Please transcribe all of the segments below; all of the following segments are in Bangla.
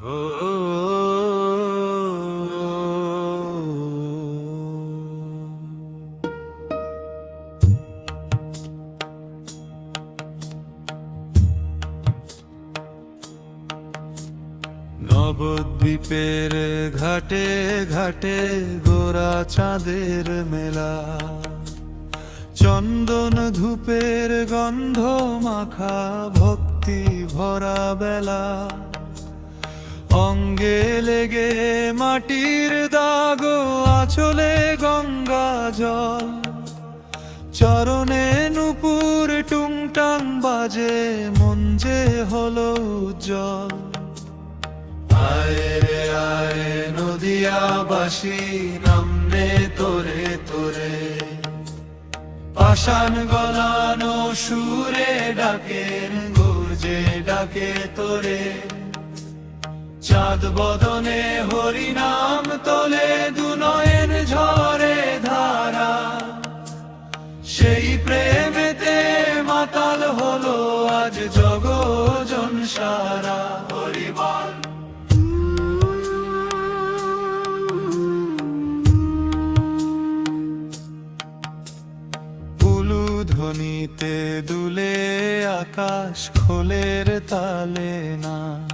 নবদ্বীপের ঘাটে ঘাটে গোরা চাঁদের মেলা। চন্দন ধূপের গন্ধ মাখা ভক্তি ভরা বেলা। অঙ্গে লেগে মাটির দাগ আচলে গঙ্গা জল। চরণে নুপুর টুংটাং বাজে, মন যে হলো জল আয় রে, আয় নদিয়াবাসী, নামনে তোরে তোরে। পাষাণ গলানো সুরে ডাকেন, গুর্জে ডাকে তোরে। চাঁদ বদনে হরি নাম তোলে দুনয়ন ঝরে ধারা। সেই প্রেমেতে মাতাল হলো আজ জগজন সারা। হরিবল ধ্বনিতে দুলে আকাশ খোলের তালে নাচ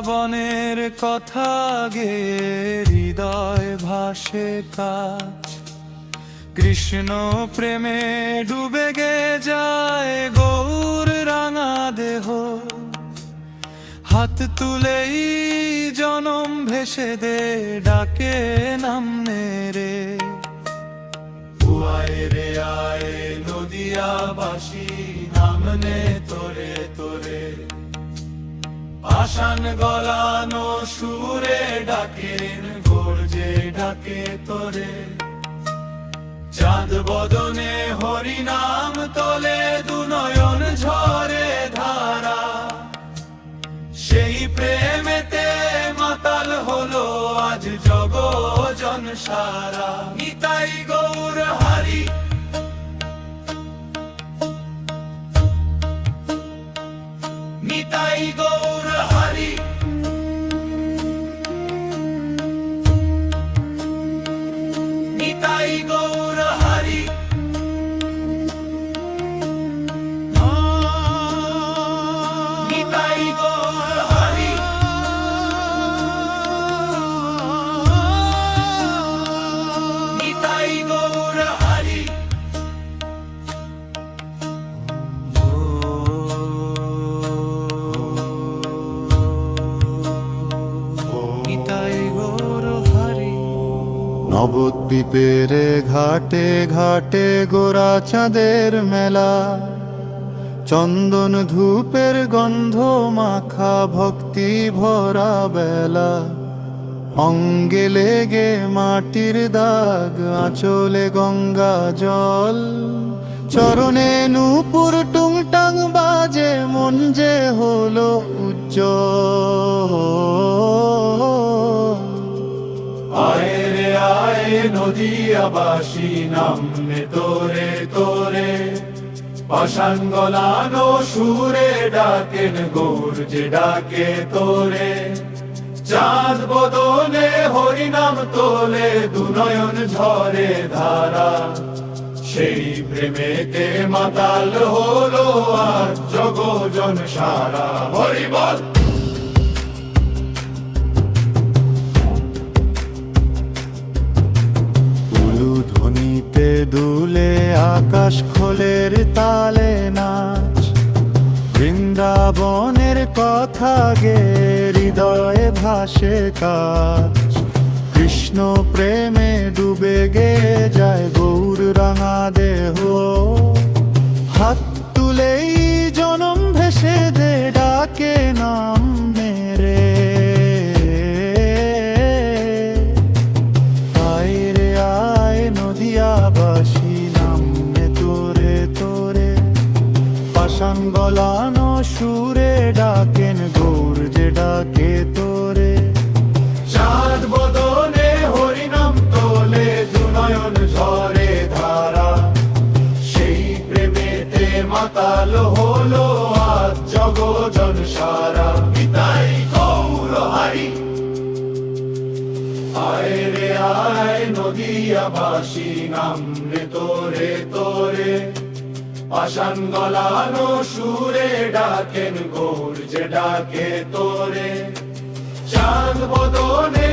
বৃন্দাবনের কথা গে হৃদয় ভাসে কাজ। কৃষ্ণ প্রেমে ডুবে গে যায় গৌর রাঙা দেহ। হাত তুলেই জনম ভেসে দে, ডাকে নামনে রে। আয় রে আয় নদিয়াবাসী নামনে তোরে তোরে। পাষাণ গলানো সুরে ডাকেন, গর্জে ডাকে তোরে। চাঁদ বদনে হরি নাম তোলে, দুনয়ন ঝরে ধারা। সেই প্রেমেতে মাতাল হলো আজ জগজন সারা। নিতাই গৌর হারি নিতাই গৌর হারি নবদ্বীপের ঘাটে ঘাটে গোরা চাঁদের মেলা। চন্দন ধূপের গন্ধ মাখা ভক্তি ভরা বেলা। অঙ্গে লেগে মাটির দাগ, আঁচলে গঙ্গা জল। চরণে নূপুর টুংটাং বাজে, মন যে হলো উজ্জ্বল। নদিয়াবাসী নামনে তোরে তোরে। পাষাণ গলানো সুরে ডাকেন গৌর যে ডাকে তোরে। চাঁদ বদনে হরি নাম তোলে, দুনয়ন ঝরে ধারা। সেই প্রেমেতে মাতাল হলো আর জগজন সারা। হরি বৃন্দাবনের কথা গে হৃদয়ে ভাসে কাজ। কৃষ্ণ প্রেমে ডুবে গে যায় গৌর রাঙা মাতাল হলো আজ জগ জন সারা। পিতাই কৌর হারি আয় রে, আয় নদিয়া নদিয়াবাসী নাম রে, তোরে তোরে। পাশান গলানো সুরে ডাকেন গোর যে ডাকে তোরে। চাঁদ বদনে